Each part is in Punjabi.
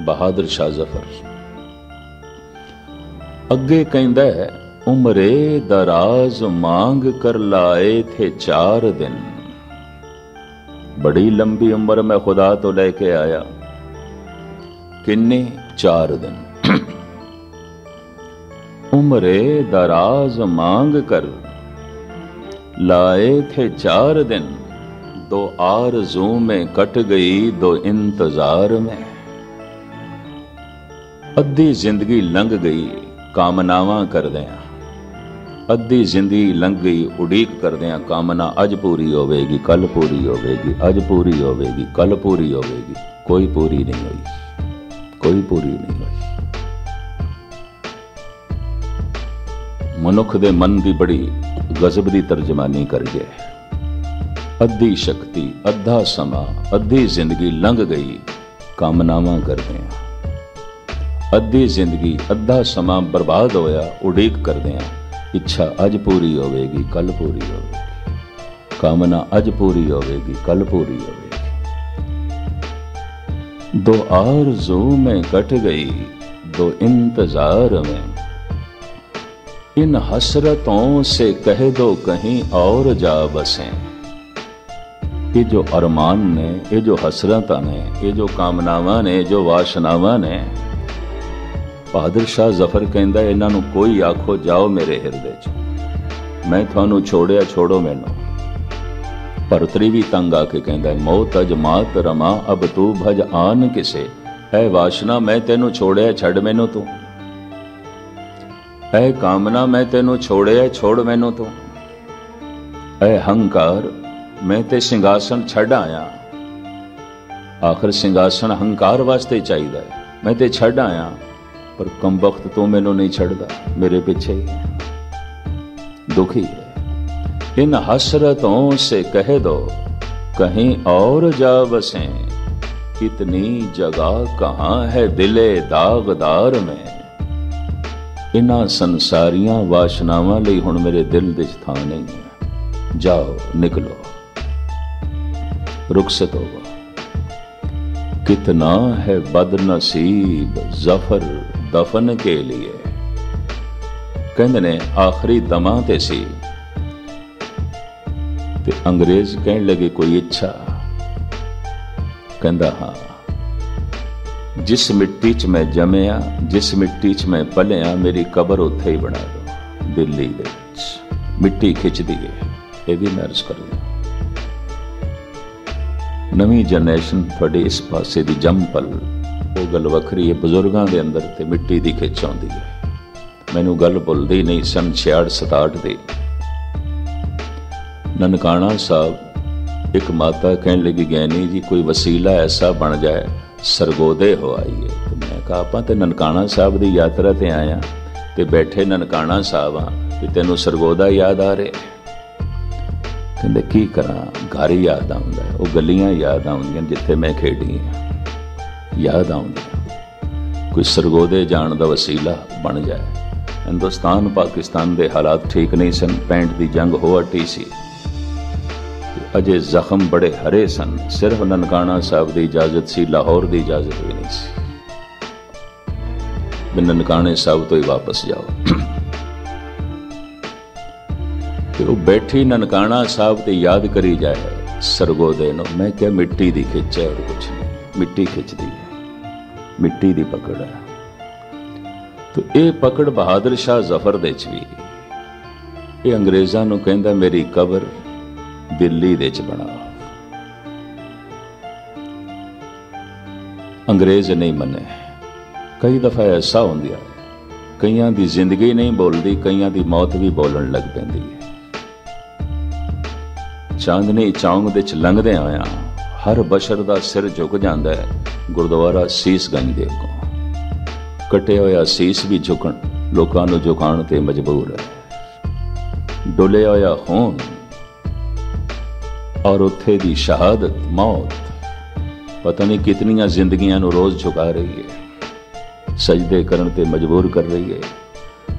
ਬਹਾਦਰ ਸ਼ਾਹ ਜ਼ਫਰ ਅੱਗੇ ਕਹਿੰਦਾ ਹੈ, ਉਮਰੇ ਦਰਾਜ਼ ਮੰਗ ਕਰ ਲਾਏ ਥੇ ਚਾਰ ਦਿਨ ਬੜੀ ਲੰਬੀ ਉਮਰ ਮੈਂ ਖੁਦਾ ਤੋਂ ਲੈ ਕੇ ਆਇਆ ਕਿੰਨੇ ਚਾਰ ਦਿਨ उम्रे दराज मांग कर लाए थे चार दिन दो आरजू में कट गई दो इंतजार में ਅੱਧੀ ਜ਼ਿੰਦਗੀ ਲੰਘ ਗਈ, ਕਾਮਨਾਵਾਂ ਕਰਦਿਆਂ। ਅੱਧੀ ਜ਼ਿੰਦਗੀ ਲੰਘ ਗਈ, ਉਡੀਕ ਕਰਦਿਆਂ, ਕਾਮਨਾ ਅੱਜ ਪੂਰੀ ਹੋਵੇਗੀ, ਕੱਲ ਪੂਰੀ ਹੋਵੇਗੀ, ਅੱਜ ਪੂਰੀ ਹੋਵੇਗੀ, ਕੱਲ ਪੂਰੀ ਹੋਵੇਗੀ। ਕੋਈ ਪੂਰੀ ਨਹੀਂ ਹੋਈ, ਕੋਈ ਪੂਰੀ ਨਹੀਂ ਹੋਈ। ਮਨੁੱਖ ਦੇ ਮਨ ਦੀ ਬੜੀ ਗਜ਼ਬ ਦੀ ਤਰਜਮਾਨੀ ਕਰ ਗਿਆ ਅੱਧੀ ਸ਼ਕਤੀ, ਅੱਧਾ ਸਮਾਂ, ਅੱਧੀ ਜ਼ਿੰਦਗੀ ਲੰਘ ਗਈ, ਕਾਮਨਾਵਾਂ ਕਰਦੇ ਆ ਅੱਧੀ ਜ਼ਿੰਦਗੀ ਅੱਧਾ ਸਮਾਂ ਬਰਬਾਦ ਹੋਇਆ ਉਡੀਕ ਕਰਦੇ ਆ ਇੱਛਾ ਅੱਜ ਪੂਰੀ ਹੋਵੇਗੀ ਕੱਲ ਪੂਰੀ ਹੋਵੇਗੀ ਕਾਮਨਾ ਅੱਜ ਪੂਰੀ ਹੋਵੇਗੀ ਕੱਲ ਪੂਰੀ ਹੋਵੇਗੀ दो आरज़ू में कट गई दो इंतजार में इन हसरतों से कह दो कहीं और जा बसें ਇਹ ਜੋ ਅਰਮਾਨ ਨੇ ਇਹ ਜੋ ਹਸਰਤਾਂ ਨੇ ਇਹ ਜੋ ਕਾਮਨਾਵਾਂ ਨੇ ਜੋ ਵਾਸ਼ਨਾਵਾਂ ਨੇ ਬਹਾਦਰ ਸ਼ਾਹ ਜ਼ਫਰ ਕਹਿੰਦਾ, ਇਹਨਾਂ ਨੂੰ ਕੋਈ ਆਖੋ, ਜਾਓ ਮੇਰੇ ਹਿਰਦੇ 'ਚ। ਮੈਂ ਤੁਹਾਨੂੰ ਛੋੜਿਆ, ਛੋੜੋ ਮੈਨੂੰ। ਭਰਤਰੀ ਵੀ ਤੰਗ ਆ ਕੇ ਕਹਿੰਦਾ, ਮੌਤ ਅਜਮਾਤ ਰਮਾ, ਅਬ ਤੂੰ ਭਜ ਆਨ ਕਿਸੇ? ਐ ਵਾਸ਼ਨਾ, ਮੈਂ ਤੈਨੂੰ ਛੋੜਿਆ, ਛੱਡ ਮੈਨੂੰ ਤੂੰ। ਐ ਕਾਮਨਾ, ਮੈਂ ਤੈਨੂੰ ਛੋੜਿਆ, ਛੋੜ ਮੈਨੂੰ ਤੂੰ। ਐ ਹੰਕਾਰ, ਮੈਂ ਤੇ ਸਿੰਘਾਸਨ ਛੱਡ ਆਇਆ। ਆਖਰ ਸਿੰਘਾਸਨ ਹੰਕਾਰ ਵਾਸਤੇ ਚਾਹੀਦਾ ਹੈ। ਮੈਂ ਤੇ ਛੱਡ ਆਇਆ। ਪਰ ਕੰਬਖਤ ਤੂੰ ਮੈਨੂੰ ਨਹੀਂ ਛੱਡਦਾ ਮੇਰੇ ਪਿੱਛੇ ਹੀ ਹੈ। ਦੁਖੀ ਹੈ इन हसरतों से कह दो कहीं और जा बसें इतनी जगह कहाँ है दिले दागदार में ਇਨ੍ਹਾਂ ਸੰਸਾਰੀਆਂ ਵਾਸ਼ਨਾਵਾਂ ਲਈ ਹੁਣ ਮੇਰੇ ਦਿਲ ਦੇ 'ਚ ਥਾਂ ਨਹੀਂ ਹੈ ਜਾਓ ਨਿਕਲੋ ਰੁਖਸਤ ਹੋਵੋ कितना है बदनसीब जफर ਦਫਨ ਕੇ ਲਈ ਕਹਿੰਦੇ ਨੇ, ਆਖਰੀ ਦਮਾਂ ਤੇ ਸੀ। ਤੇ ਅੰਗਰੇਜ਼ ਕਹਿਣ ਲੱਗੇ, ਕੋਈ ਇੱਛਾ? ਕਹਿੰਦਾ, ਹਾਂ। ਜਿਸ ਮਿੱਟੀ 'ਚ ਮੈਂ ਜੰਮਿਆ, ਜਿਸ ਮਿੱਟੀ 'ਚ ਮੈਂ ਪਲਿਆ, ਮੇਰੀ ਕਬਰ ਉੱਥੇ ਹੀ ਬਣਾ ਦਿਓ ਦਿੱਲੀ ਦੇ ਵਿੱਚ। ਮਿੱਟੀ ਖਿੱਚਦੀ ਹੈ ਇਹ ਵੀ ਮੈਂ ਅਰਜ਼ ਕਰਦਾ ਨਵੀਂ ਜਨਰੇਸ਼ਨ ਤੁਹਾਡੇ ਇਸ ਪਾਸੇ ਦੀ ਜੰਮ ਪਲ ਉਹ ਗੱਲ ਵੱਖਰੀ ਹੈ, ਬਜ਼ੁਰਗਾਂ ਦੇ ਅੰਦਰ ਤੇ ਮਿੱਟੀ ਦੀ ਖਿੱਚ ਆਉਂਦੀ ਹੈ। ਮੈਨੂੰ ਗੱਲ ਭੁੱਲਦੀ ਨਹੀਂ ਸਨ 66 67 ਦੇ। ਨਨਕਾਣਾ ਸਾਹਿਬ, ਇੱਕ ਮਾਤਾ ਕਹਿਣ ਲੱਗੀ, ਗੈਨੀ ਜੀ, ਕੋਈ ਵਸੀਲਾ ਐਸਾ ਬਣ ਜਾਏ, ਸਰਗੋਦੇ ਹੋ ਆਈਏ। ਤੇ ਮੈਂ ਕਹਾ, ਆਪਾਂ ਤੇ ਨਨਕਾਣਾ ਸਾਹਿਬ ਦੀ ਯਾਤਰਾ ਤੇ ਆਇਆ ਤੇ ਬੈਠੇ ਨਨਕਾਣਾ ਸਾਹਿਬ ਆ ਤੇ ਤੈਨੂੰ ਸਰਗੋਦਾ ਯਾਦ ਆ ਰਿਹਾ ਕਹਿੰਦੇ, ਕੀ ਕਰਾਂ? ਘਰ ਯਾਦ ਆਉਂਦਾ ਉਹ ਗਲੀਆਂ ਯਾਦ ਆਉਂਦੀਆਂ ਜਿੱਥੇ ਮੈਂ ਖੇਡੀ ਹਾਂ ਯਾਦ ਆਉਂਦੀਆਂ ਕੋਈ ਸਰਗੋਦੇ ਜਾਣ ਦਾ ਵਸੀਲਾ ਬਣ ਜਾਏ। ਹਿੰਦੁਸਤਾਨ, ਪਾਕਿਸਤਾਨ ਦੇ ਹਾਲਾਤ ਠੀਕ ਨਹੀਂ ਸਨ 65 ਦੀ ਜੰਗ ਹੋ ਹਟੀ ਸੀ। ਅਜੇ ਜ਼ਖਮ ਬੜੇ ਹਰੇ ਸਨ। ਸਿਰਫ ਨਨਕਾਣਾ ਸਾਹਿਬ ਦੀ ਇਜਾਜ਼ਤ ਸੀ, ਲਾਹੌਰ ਦੀ ਇਜਾਜ਼ਤ ਵੀ ਨਹੀਂ ਸੀ। ਵੀ ਨਨਕਾਣੇ ਸਾਹਿਬ ਤੋਂ ਹੀ ਵਾਪਸ ਜਾਓ। ਤੇ ਉਹ ਬੈਠੀ ਨਨਕਾਣਾ ਸਾਹਿਬ ਤੇ ਯਾਦ ਕਰੀ ਜਾਏ ਸਰਗੋਦੇ ਨੂੰ। ਮੈਂ ਕਿਹਾ ਮਿੱਟੀ ਦੀ ਖਿੱਚ ਹੈ ਔਰ ਕੁਛ ਨਹੀਂ। ਮਿੱਟੀ ਖਿੱਚਦੀ ਹੈ। ਮਿੱਟੀ ਦੀ ਪਕੜ ਹੈ। ਤੇ ਇਹ ਪਕੜ ਬਹਾਦਰ ਸ਼ਾਹ ਜ਼ਫਰ ਦੇ ਚ ਵੀ। ਇਹ ਅੰਗਰੇਜ਼ਾਂ ਨੂੰ ਕਹਿੰਦਾ, ਮੇਰੀ ਕਬਰ ਦਿੱਲੀ ਦੇ ਚ ਬਣਾ ਅੰਗਰੇਜ਼ ਨਹੀਂ ਮੰਨੇ। ਕਈ ਦਫਾ ਐਸਾ ਹੁੰਦਿਆ ਕਈਆਂ ਦੀ ਜ਼ਿੰਦਗੀ ਨਹੀਂ ਬੋਲਦੀ, ਕਈਆਂ ਦੀ ਮੌਤ ਵੀ ਬੋਲਣ ਲੱਗ ਪੈਂਦੀ ਹੈ। ਚਾਂਦਨੀ ਚੌਂਗ ਦੇ ਚ ਲੰਘਦੇ ਆਇਆ ਹਰ ਬਸ਼ਰ ਦਾ ਸਿਰ ਝੁਕ ਜਾਂਦਾ ਹੈ। ਗੁਰਦੁਆਰਾ ਸੀਸਗੰਜ ਦੇ ਅੱਗੋਂ। ਕਟੇ ਹੋਇਆ ਸੀਸ ਵੀ ਝੁਕਣ ਲੋਕਾਂ ਨੂੰ ਝੁਕਾਉਣ ਤੇ ਮਜਬੂਰ ਹੈ। ਡੁੱਲਿਆ ਹੋਇਆ ਹੋਣ ਔਰ ਉੱਥੇ ਦੀ ਸ਼ਹਾਦਤ ਮੌਤ। ਪਤਾ ਨਹੀਂ ਕਿਤਨੀਆਂ ਜ਼ਿੰਦਗੀਆਂ ਨੂੰ ਰੋਜ਼ ਝੁਕਾ ਰਹੀ ਹੈ। ਸਜਦੇ ਕਰਨ ਤੇ ਮਜਬੂਰ ਕਰ ਰਹੀ ਹੈ।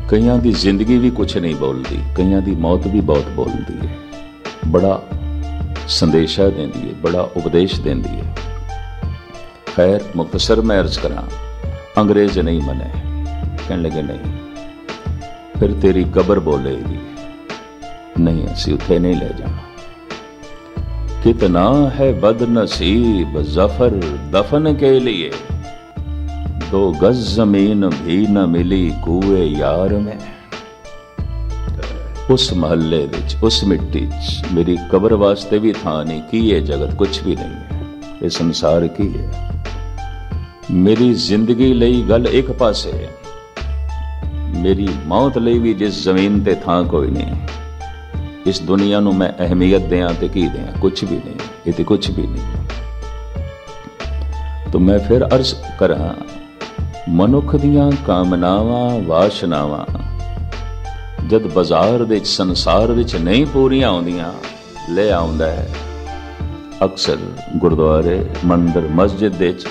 ਕਈਆਂ ਦੀ ਜ਼ਿੰਦਗੀ ਵੀ ਕੁਝ ਨਹੀਂ ਬੋਲਦੀ, ਕਈਆਂ ਦੀ ਮੌਤ ਵੀ ਬਹੁਤ ਬੋਲਦੀ ਹੈ। ਬੜਾ ਸੰਦੇਸ਼ਾ ਦਿੰਦੀ ਹੈ ਬੜਾ ਉਪਦੇਸ਼ ਦਿੰਦੀ ਹੈ ਖੈਰ ਮੁਖਤਸਰ ਮੈਂ ਅਰਜ਼ ਕਰਾਂ ਅੰਗਰੇਜ਼ ਨਹੀਂ ਮਨੇ ਕਹਿਣ ਲੱਗੇ ਨਹੀਂ ਫਿਰ ਤੇਰੀ ਕਬਰ ਬੋਲੇਗੀ ਨਹੀਂ ਅਸੀਂ ਉੱਥੇ ਨਹੀਂ ਲੈ ਜਾਣਾ कितना है बदनसीब जफर दफन के लिए दो गज जमीन भी न मिली कुए यार में ਉਸ ਮਹੱਲੇ ਵਿੱਚ, ਉਸ ਮਿੱਟੀ 'ਚ ਮੇਰੀ ਕਬਰ ਵਾਸਤੇ ਵੀ ਥਾਂ ਨਹੀਂ। ਕੀ ਇਹ ਜਗਤ? ਕੁਝ ਵੀ ਨਹੀਂ ਹੈ। ਇਹ ਸੰਸਾਰ ਕੀ ਹੈ? ਮੇਰੀ ਜ਼ਿੰਦਗੀ ਲਈ ਗੱਲ ਇੱਕ ਪਾਸੇ ਹੈ। ਮੇਰੀ ਮੌਤ ਲਈ ਵੀ ਜਿਸ ਜ਼ਮੀਨ ਤੇ ਥਾਂ ਕੋਈ ਨਹੀਂ ਇਸ ਦੁਨੀਆ ਨੂੰ ਮੈਂ ਅਹਿਮੀਅਤ ਦਿਆਂ ਤੇ ਕੀ ਦਿਆਂ? ਕੁਝ ਵੀ ਨਹੀਂ। ਇਹ ਤੇ ਕੁਝ ਵੀ ਨਹੀਂ ਤਾਂ ਮੈਂ ਫਿਰ ਅਰਜ਼ ਕਰਾਂ, ਮਨੁੱਖ ਦੀਆਂ ਕਾਮਨਾਵਾਂ, ਵਾਸ਼ਨਾਵਾਂ ਜਦ ਬਾਜ਼ਾਰ ਦੇ ਵਿੱਚ ਸੰਸਾਰ ਵਿੱਚ ਨਹੀਂ ਪੂਰੀਆਂ ਆਉਂਦੀਆਂ, ਲੈ ਆਉਂਦਾ ਹੈ। ਅਕਸਰ ਗੁਰਦੁਆਰੇ, ਮੰਦਰ, ਮਸਜਿਦ ਦੇ ਵਿੱਚ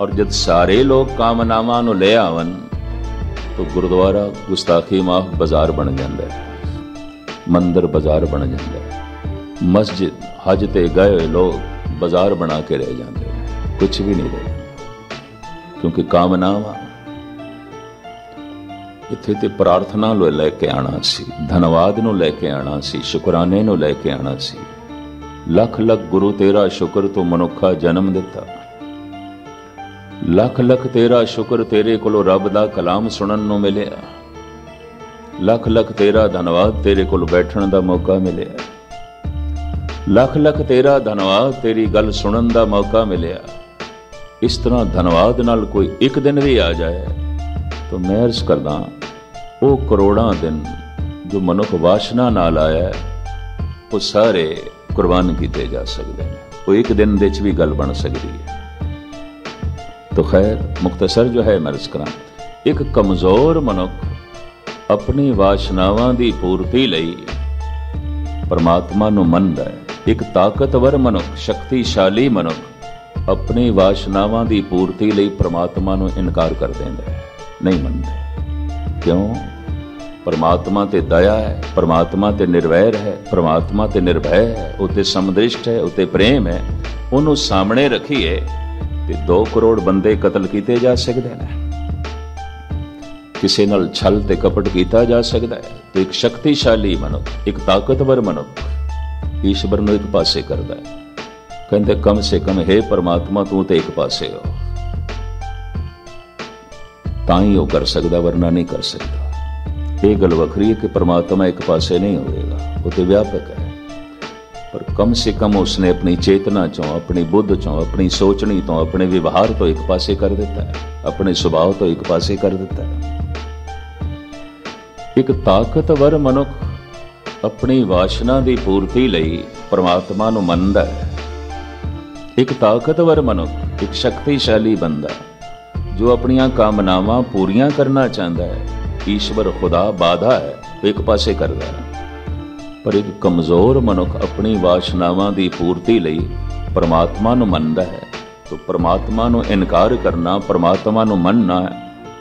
ਔਰ ਜਦ ਸਾਰੇ ਲੋਕ ਕਾਮਨਾਵਾਂ ਨੂੰ ਲੈ ਆਵਨ ਤਾਂ ਗੁਰਦੁਆਰਾ ਗੁਸਤਾਖੀ ਮਾਫ ਬਾਜ਼ਾਰ ਬਣ ਜਾਂਦਾ ਹੈ। ਮੰਦਰ ਬਾਜ਼ਾਰ ਬਣ ਜਾਂਦਾ ਹੈ। ਮਸਜਿਦ, ਹਜ ਤੇ ਗਏ ਹੋਏ ਲੋਕ ਬਾਜ਼ਾਰ ਬਣਾ ਕੇ ਰਹਿ ਜਾਂਦੇ ਨੇ। ਕੁਝ ਵੀ ਨਹੀਂ ਰਹਿ ਕਿਉਂਕਿ ਕਾਮਨਾਵਾਂ ਇੱਥੇ ਤੇ ਪ੍ਰਾਰਥਨਾ ਨੂੰ ਲੈ ਕੇ ਆਣਾ ਸੀ, ਧੰਨਵਾਦ ਨੂੰ ਲੈ ਕੇ ਆਣਾ ਸੀ, ਸ਼ੁਕਰਾਨੇ ਨੂੰ ਲੈ ਕੇ ਆਣਾ ਸੀ। ਲੱਖ ਲੱਖ ਗੁਰੂ ਤੇਰਾ ਸ਼ੁਕਰ ਤੋਂ ਮਨੁੱਖਾ ਜਨਮ ਦਿੱਤਾ। ਲੱਖ ਲੱਖ ਤੇਰਾ ਸ਼ੁਕਰ ਤੇਰੇ ਕੋਲੋਂ ਰੱਬ ਦਾ ਕਲਾਮ ਸੁਣਨ ਨੂੰ ਮਿਲਿਆ। ਲੱਖ ਲੱਖ ਤੇਰਾ ਧੰਨਵਾਦ ਤੇਰੇ ਕੋਲ ਬੈਠਣ ਦਾ ਮੌਕਾ ਮਿਲਿਆ। ਲੱਖ ਲੱਖ ਤੇਰਾ ਧੰਨਵਾਦ ਤੇਰੀ ਗੱਲ ਸੁਣਨ ਦਾ ਮੌਕਾ ਮਿਲਿਆ। ਇਸ ਤਰ੍ਹਾਂ ਧੰਨਵਾਦ ਨਾਲ ਕੋਈ ਇੱਕ ਦਿਨ ਵੀ ਆ ਜਾਏ। ਤਾਂ ਮੈਂ ਅਰਜ਼ ਕਰਦਾ ਉਹ ਕਰੋੜਾਂ ਦਿਨ ਜੋ ਮਨੁੱਖ ਵਾਸ਼ਨਾ ਨਾਲ ਆਇਆ ਹੈ, ਉਹ ਸਾਰੇ ਕੁਰਬਾਨ ਕੀਤੇ ਜਾ ਸਕਦੇ ਨੇ ਉਹ ਇੱਕ ਦਿਨ ਦੇ ਵਿੱਚ ਵੀ ਗੱਲ ਬਣ ਸਕਦੀ ਹੈ तो खैर मुख्तसर जो है मर्ज करा एक कमजोर ਮਨੁੱਖ ਆਪਣੀ ਵਾਸ਼ਨਾਵਾਂ ਦੀ ਪੂਰਤੀ ਲਈ ਪਰਮਾਤਮਾ ਨੂੰ ਮੰਨਦਾ ਹੈ ਇੱਕ ਤਾਕਤਵਰ ਮਨੁੱਖ ਸ਼ਕਤੀਸ਼ਾਲੀ ਮਨੁੱਖ ਆਪਣੀ ਵਾਸ਼ਨਾਵਾਂ ਦੀ ਪੂਰਤੀ ਲਈ ਪਰਮਾਤਮਾ ਨੂੰ ਇਨਕਾਰ ਕਰ ਦਿੰਦਾ ਹੈ ਨਹੀਂ ਮੰਨਦੇ। ਕਿਉਂ? ਪਰਮਾਤਮਾ ਤੇ ਦਇਆ ਹੈ, ਪਰਮਾਤਮਾ ਤੇ ਨਿਰਵੈਰ ਹੈ, ਪਰਮਾਤਮਾ ਤੇ ਨਿਰਭੈ ਹੈ, ਉਤੇ ਸਮਦ੍ਰਿਸ਼ਟ ਹੈ, ਉਤੇ ਪ੍ਰੇਮ ਹੈ, ਉਹਨੂੰ ਸਾਹਮਣੇ ਰੱਖੀਏ ਤੇ 2 ਕਰੋੜ ਬੰਦੇ ਕਤਲ ਕੀਤੇ ਜਾ ਸਕਦੇ ਨੇ। ਕਿਸੇ ਨਾਲ ਛਲ ਤੇ ਕਪਟ ਕੀਤਾ ਜਾ ਸਕਦਾ ਹੈ ਤੇ ਇੱਕ ਸ਼ਕਤੀਸ਼ਾਲੀ ਮਨੁੱਖ, ਇੱਕ ਤਾਕਤਵਰ ਮਨੁੱਖ ਈਸ਼ਵਰ ਨੂੰ ਇੱਕ ਪਾਸੇ ਕਰਦਾ ਹੈ। ਕਹਿੰਦੇ, ਕਮ ਸੇ ਕਮ ਹੈ ਪਰਮਾਤਮਾ, ਤੂੰ ਤੇ ਇੱਕ ਪਾਸੇ ਹੋ। ਤਾਂ ਹੀ ਉਹ ਕਰ ਸਕਦਾ, ਵਰਨਾ ਨਹੀਂ ਕਰ ਸਕਦਾ। ਇਹ ਗੱਲ ਵੱਖਰੀ ਹੈ ਕਿ ਪਰਮਾਤਮਾ ਇੱਕ ਪਾਸੇ ਨਹੀਂ ਹੋਵੇਗਾ, ਉਹ ਤੇ ਵਿਆਪਕ ਹੈ। ਪਰ ਕਮ ਸੇ ਕਮ ਉਸਨੇ ਆਪਣੀ ਚੇਤਨਾ ਚੋਂ, ਆਪਣੀ ਬੁੱਧ ਚੋਂ, ਆਪਣੀ ਸੋਚਣੀ ਤੋਂ, ਆਪਣੇ ਵਿਵਹਾਰ ਤੋਂ ਇੱਕ ਪਾਸੇ ਕਰ ਦਿੱਤਾ ਹੈ, ਆਪਣੇ ਸੁਭਾਅ ਤੋਂ ਇੱਕ ਪਾਸੇ ਕਰ ਦਿੱਤਾ ਹੈ। ਇੱਕ ਤਾਕਤਵਰ ਮਨੁੱਖ ਆਪਣੀ ਵਾਸ਼ਨਾ ਦੀ ਪੂਰਤੀ ਲਈ ਪਰਮਾਤਮਾ ਨੂੰ ਮੰਨਦਾ ਹੈ। ਇੱਕ ਤਾਕਤਵਰ ਮਨੁੱਖ ਇੱਕ ਸ਼ਕਤੀਸ਼ਾਲੀ ਬੰਦਾ ਜੋ ਆਪਣੀਆਂ ਕਾਮਨਾਵਾਂ ਪੂਰੀਆਂ ਕਰਨਾ ਚਾਹੁੰਦਾ ਹੈ, ਈਸ਼ਵਰ ਖੁਦਾ ਬਾਧਾ ਹੈ, ਉਹ ਇੱਕ ਪਾਸੇ ਕਰਦਾ ਹੈ। ਪਰ ਇੱਕ ਕਮਜ਼ੋਰ ਮਨੁੱਖ ਆਪਣੀ ਵਾਸ਼ਨਾਵਾਂ ਦੀ ਪੂਰਤੀ ਲਈ ਪਰਮਾਤਮਾ ਨੂੰ ਮੰਨਦਾ ਹੈ। ਤਾਂ ਪਰਮਾਤਮਾ ਨੂੰ ਇਨਕਾਰ ਕਰਨਾ, ਪਰਮਾਤਮਾ ਨੂੰ ਮੰਨਣਾ,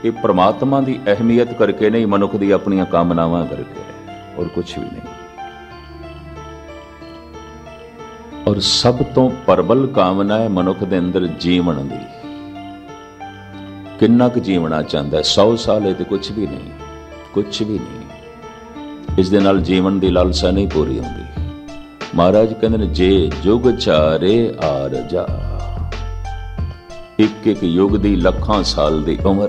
ਇਹ ਪਰਮਾਤਮਾ ਦੀ ਅਹਿਮੀਅਤ ਕਰਕੇ ਨਹੀਂ ਮਨੁੱਖ ਦੀ ਆਪਣੀਆਂ ਕਾਮਨਾਵਾਂ ਕਰਕੇ। ਔਰ ਕੁਝ ਵੀ ਨਹੀਂ। ਔਰ ਸਭ ਤੋਂ ਪਰਬਲ ਕਾਮਨਾ ਹੈ ਮਨੁੱਖ ਦੇ ਅੰਦਰ ਜੀਵਨ ਦੀ। ਕਿੰਨਾ ਕੁ ਜੀਵਣਾ ਚਾਹੁੰਦਾ ਹੈ? 100 ਸਾਲ ਇਹ ਤੇ ਕੁਝ ਵੀ ਨਹੀਂ ਕੁਝ ਵੀ ਨਹੀਂ। ਇਸ ਦੇ ਨਾਲ ਜੀਵਨ ਦੀ ਲਾਲਸਾ ਨਹੀਂ ਪੂਰੀ ਹੁੰਦੀ। ਮਹਾਰਾਜ ਕਹਿੰਦੇ ਨੇ, ਜੇ ਜੁਗ ਚਾਰੇ ਆਰ ਜਾ। ਇੱਕ ਇੱਕ ਯੁਗ ਦੀ ਲੱਖਾਂ ਸਾਲ ਦੀ ਉਮਰ।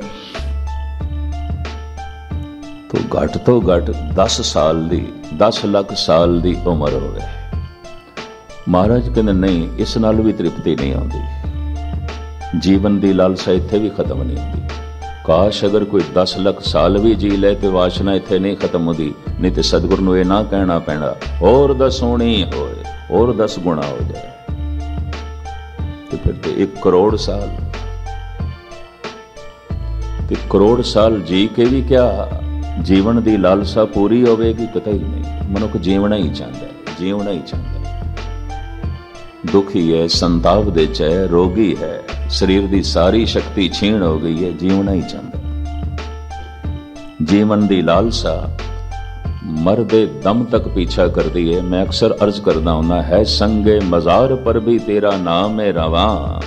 ਤੋਂ ਘੱਟ ਤੋਂ ਘੱਟ 10 ਸਾਲ ਦੀ 10 ਲੱਖ ਸਾਲ ਦੀ ਉਮਰ ਹੋਵੇ। ਮਹਾਰਾਜ ਕਹਿੰਦੇ, ਨਹੀਂ, ਇਸ ਨਾਲ ਵੀ ਤ੍ਰਿਪਤੀ ਨਹੀਂ ਆਉਂਦੀ। ਜੀਵਨ ਦੀ ਲਾਲਸਾ ਇੱਥੇ ਵੀ ਖਤਮ ਨਹੀਂ ਹੁੰਦੀ। ਕਾਸ਼ ਅਗਰ ਕੋਈ 10 ਲੱਖ ਸਾਲ ਵੀ ਜੀ ਲੈ ਤੇ ਵਾਸ਼ਨਾ ਇੱਥੇ ਨਹੀਂ ਖਤਮ ਹੁੰਦੀ, ਨਹੀਂ ਤੇ ਸਤਿਗੁਰ ਨੂੰ ਇਹ ਨਾ ਕਹਿਣਾ ਪੈਣਾ, ਹੋਰ ਦਸ ਹੋਣੀ ਹੋਏ, ਹੋਰ 10 ਗੁਣਾ ਹੋ ਜਾਏ। ਤੇ ਫਿਰ ਤੇ 1 ਕਰੋੜ ਸਾਲ। ਤੇ ਕਰੋੜ ਸਾਲ ਜੀ ਕੇ ਵੀ ਕਿਆ? ਜੀਵਨ ਦੀ ਲਾਲਸਾ ਪੂਰੀ ਹੋਵੇਗੀ ਪਤਾ ਹੀ ਨਹੀਂ। ਮਨੁੱਖ ਜੀਵਣਾ ਹੀ ਚਾਹੁੰਦਾ ਜੀਵਣਾ ਹੀ ਚਾਹੁੰਦਾ ਦੁਖੀ ਹੈ, ਸੰਤਾਪ ਦੇ ਚ ਹੈ, ਰੋਗੀ ਹੈ। ਸਰੀਰ ਦੀ ਸਾਰੀ ਸ਼ਕਤੀ ਛੀਣ ਹੋ ਗਈ ਹੈ ਜੀਵਣਾ ਹੀ ਚਾਹੁੰਦਾ ਜੀਵਨ ਦੀ ਲਾਲਸਾ ਮਰਦੇ ਦਮ ਤੱਕ ਪੀਛਾ ਕਰਦੀ ਹੈ। ਮੈਂ ਅਕਸਰ ਅਰਜ਼ ਕਰਦਾ ਹੁੰਦਾ ਹੈ, ਸੰਗੇ ਮਜ਼ਾਰ ਪਰ ਵੀ ਤੇਰਾ ਨਾਮ ਹੈ ਰਵਾ।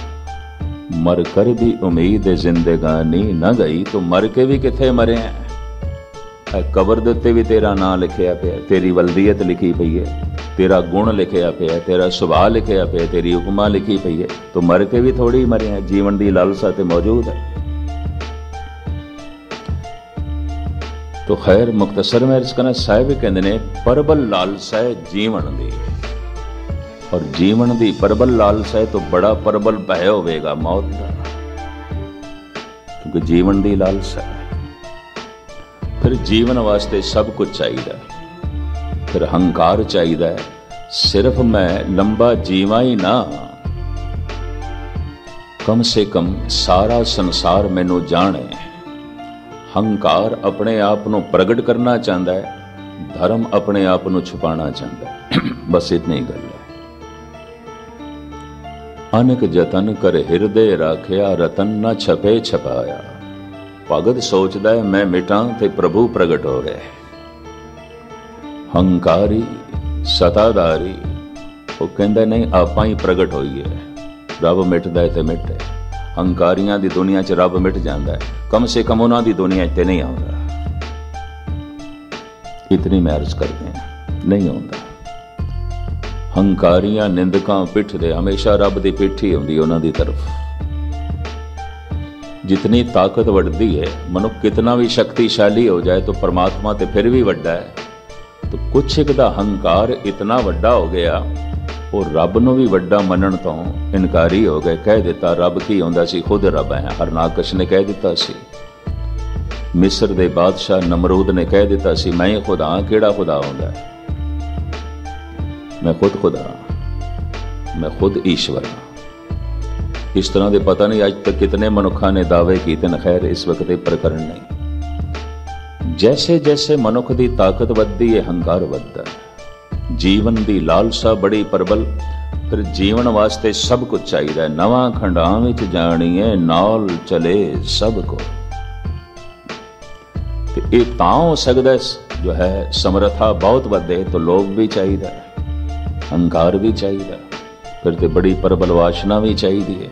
ਮਰ ਕਰ ਵੀ ਉਮੀਦ ਹੈ, ਜ਼ਿੰਦਗਾਨੀ ਨਾ ਗਈ, ਤੂੰ ਮਰ ਕੇ ਵੀ ਕਿੱਥੇ ਮਰਿਆ ਇਹ ਕਬਰ ਦੇ ਉੱਤੇ ਵੀ ਤੇਰਾ ਨਾਂ ਲਿਖਿਆ ਪਿਆ ਤੇਰੀ ਵਲਦੀਅਤ ਲਿਖੀ ਪਈ ਹੈ। ਤੇਰਾ ਗੁਣ ਲਿਖਿਆ ਪਿਆ, ਤੇਰਾ ਸੁਭਾਅ ਲਿਖਿਆ ਪਿਆ, ਤੇਰੀ ਉਪਮਾ ਲਿਖੀ ਪਈ ਹੈ। ਤੂੰ ਮਰ ਕੇ ਵੀ ਥੋੜੀ ਮਰਿਆ ਜੀਵਨ ਦੀ ਲਾਲਸਾ ਤੇ ਮੌਜੂਦ ਹੈ। ਤੋ ਖੈਰ ਮੁਖਤਸਰ ਮੈਂ ਇਸ ਕਨਾ ਸਾਹਿਬ ਕਹਿੰਦੇ ਨੇ, ਪਰਬਲ ਲਾਲਸਾ ਜੀਵਨ ਦੀ। ਔਰ ਜੀਵਨ ਦੀ ਪਰਬਲ ਲਾਲਸਾ ਤੋਂ ਬੜਾ ਪਰਬਲ ਭੈ ਹੋਵੇਗਾ ਮੌਤ ਦਾ। ਕਿਉਂਕਿ ਜੀਵਨ ਦੀ ਲਾਲਸਾ ਫਿਰ ਜੀਵਨ ਵਾਸਤੇ ਸਭ ਕੁਝ ਚਾਹੀਦਾ ਫਿਰ ਹੰਕਾਰ ਚਾਹੀਦਾ ਸਿਰਫ ਮੈਂ ਲੰਬਾ ਜੀਵਾਂ ਹੀ ਨਾ। ਕਮ ਸੇ ਕਮ ਸਾਰਾ ਸੰਸਾਰ ਮੈਨੂੰ ਜਾਣੇ। ਹੰਕਾਰ ਆਪਣੇ ਆਪ ਨੂੰ ਪ੍ਰਗਟ ਕਰਨਾ ਚਾਹੁੰਦਾ ਹੈ। ਧਰਮ ਆਪਣੇ ਆਪ ਨੂੰ ਛੁਪਾਉਣਾ ਚਾਹੁੰਦਾ ਹੈ। ਬਸ ਇਤਨੀ ਗੱਲ ਹੈ। ਅਨਕ ਜਤਨ ਕਰ ਹਿਰਦੇ ਰਾਖਿਆ, ਰਤਨ ਨਾ ਛਪੇ ਛਪਾਇਆ। ਭਗਤ ਸੋਚਦਾ ਹੈ ਮੈਂ ਮਿਟਾਂ ਤੇ ਪ੍ਰਭੂ ਪ੍ਰਗਟ ਹੋ ਰਿਹਾ ਹੈ। ਹੰਕਾਰੀ ਸਤਾਦਾਰੀ ਉਹ ਕਹਿੰਦਾ, ਨਹੀਂ, ਆਪਾਂ ਹੀ ਪ੍ਰਗਟ ਹੋਈਏ। ਰੱਬ ਮਿਟਦਾ ਹੈ ਤੇ ਹੈ। ਹੰਕਾਰੀਆਂ ਦੀ ਦੁਨੀਆ 'ਚ ਰੱਬ ਮਿਟ ਜਾਂਦਾ ਹੈ। ਕਮ ਸੇ ਕਮ ਉਹਨਾਂ ਦੀ ਦੁਨੀਆ 'ਚ ਤੇ ਨਹੀਂ ਆਉਂਦਾ। ਇਤਨੀ ਮੈਂ ਕਰਦੇ ਹਾਂ, ਨਹੀਂ ਆਉਂਦਾ। ਹੰਕਾਰੀਆਂ, ਨਿੰਦਕਾਂ, ਪਿੱਠ ਦੇ ਹਮੇਸ਼ਾ ਰੱਬ ਦੀ ਪਿੱਠ ਹੀ ਹੁੰਦੀ ਉਹਨਾਂ ਦੀ ਤਰਫ। ਜਿਤਨੀ ਤਾਕਤ ਵੱਧਦੀ ਹੈ, ਮਨੁੱਖ ਕਿਤਨਾ ਵੀ ਸ਼ਕਤੀਸ਼ਾਲੀ ਹੋ ਜਾਏ ਤਾਂ ਪਰਮਾਤਮਾ ਤੇ ਫਿਰ ਵੀ ਵੱਡਾ ਹੈ। ਤਾਂ ਕੁਛ ਇੱਕ ਦਾ ਹੰਕਾਰ ਇਤਨਾ ਵੱਡਾ ਹੋ ਗਿਆ, ਉਹ ਰੱਬ ਨੂੰ ਵੀ ਵੱਡਾ ਮੰਨਣ ਤੋਂ ਇਨਕਾਰੀ ਹੋ ਗਏ। ਕਹਿ ਦਿੱਤਾ, ਰੱਬ ਕੀ ਹੁੰਦਾ ਸੀ? ਖੁਦ ਰੱਬ ਹੈ। ਹਰਨਾਕਸ਼ ਨੇ ਕਹਿ ਦਿੱਤਾ ਸੀ। ਮਿਸਰ ਦੇ ਬਾਦਸ਼ਾਹ ਨਮਰੂਦ ਨੇ ਕਹਿ ਦਿੱਤਾ ਸੀ, ਮੈਂ ਹੀ ਖੁਦਾ ਹਾਂ, ਕਿਹੜਾ ਖੁਦਾ ਹੁੰਦਾ ਮੈਂ ਖੁਦ ਖੁਦਾ ਹਾਂ। ਮੈਂ ਖੁਦ ਈਸ਼ਵਰ ਹਾਂ। ਇਸ ਤਰ੍ਹਾਂ ਦੇ ਪਤਾ ਨਹੀਂ ਅੱਜ ਤੱਕ ਕਿਤਨੇ ਮਨੁੱਖਾਂ ਨੇ ਦਾਅਵੇ ਕੀਤੇ, ਨੇ ਖੈਰ, ਇਸ ਵਕਤ ਇਹ ਪ੍ਰਕਰਨ ਨਹੀਂ। ਜੈਸੇ ਜੈਸੇ ਮਨੁੱਖ ਦੀ ਤਾਕਤ ਵੱਧਦੀ ਹੈ ਹੰਕਾਰ ਵੱਧਦਾ ਹੈ ਜੀਵਨ ਦੀ ਲਾਲਸਾ ਬੜੀ ਪ੍ਰਬਲ ਫਿਰ ਜੀਵਨ ਵਾਸਤੇ ਸਭ ਕੁਝ ਚਾਹੀਦਾ ਹੈ ਨਵਾਂ ਖੰਡਾਂ ਵਿੱਚ ਜਾਣੀਏ ਨਾਲ ਚਲੇ ਸਭ ਕੋ ਤੇ ਇਹ ਤਾਂ ਹੋ ਸਕਦਾ ਜੋ ਹੈ ਸਮਰਥਾ ਬਹੁਤ ਵਧੇ ਤਾਂ ਲੋਭ ਵੀ ਚਾਹੀਦਾ ਹੈ ਹੰਕਾਰ ਵੀ ਚਾਹੀਦਾ ਫਿਰ ਤੇ ਬੜੀ ਪ੍ਰਬਲ ਵਾਸ਼ਨਾ ਵੀ ਚਾਹੀਦੀ ਹੈ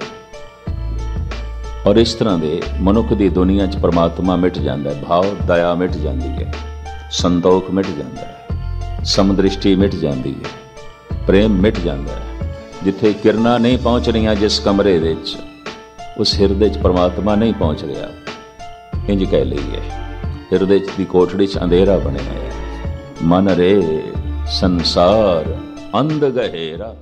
ਔਰ ਇਸ ਤਰ੍ਹਾਂ ਦੇ ਮਨੁੱਖ ਦੀ ਦੁਨੀਆ 'ਚ ਪਰਮਾਤਮਾ ਮਿਟ ਜਾਂਦਾ ਹੈ, ਭਾਵ ਦਇਆ ਮਿਟ ਜਾਂਦੀ ਹੈ, ਸੰਤੋਖ ਮਿਟ ਜਾਂਦਾ ਹੈ, ਸਮਦ੍ਰਿਸ਼ਟੀ ਮਿਟ ਜਾਂਦੀ ਹੈ, ਪ੍ਰੇਮ ਮਿਟ ਜਾਂਦਾ ਹੈ, ਜਿੱਥੇ ਕਿਰਨਾਂ ਨਹੀਂ ਪਹੁੰਚ ਰਹੀਆਂ ਜਿਸ ਕਮਰੇ ਵਿੱਚ, ਉਸ ਹਿਰਦੇ 'ਚ ਪਰਮਾਤਮਾ ਨਹੀਂ ਪਹੁੰਚ ਰਿਹਾ। ਇੰਜ ਕਹਿ ਲਈਏ, ਹਿਰਦੇ 'ਚ ਦੀ ਕੋਠੜੀ 'ਚ ਅੰਧੇਰਾ ਬਣਿਆ ਹੈ। ਮਨ ਰੇ ਸੰਸਾਰ ਅੰਧ ਗਹਿਰਾ।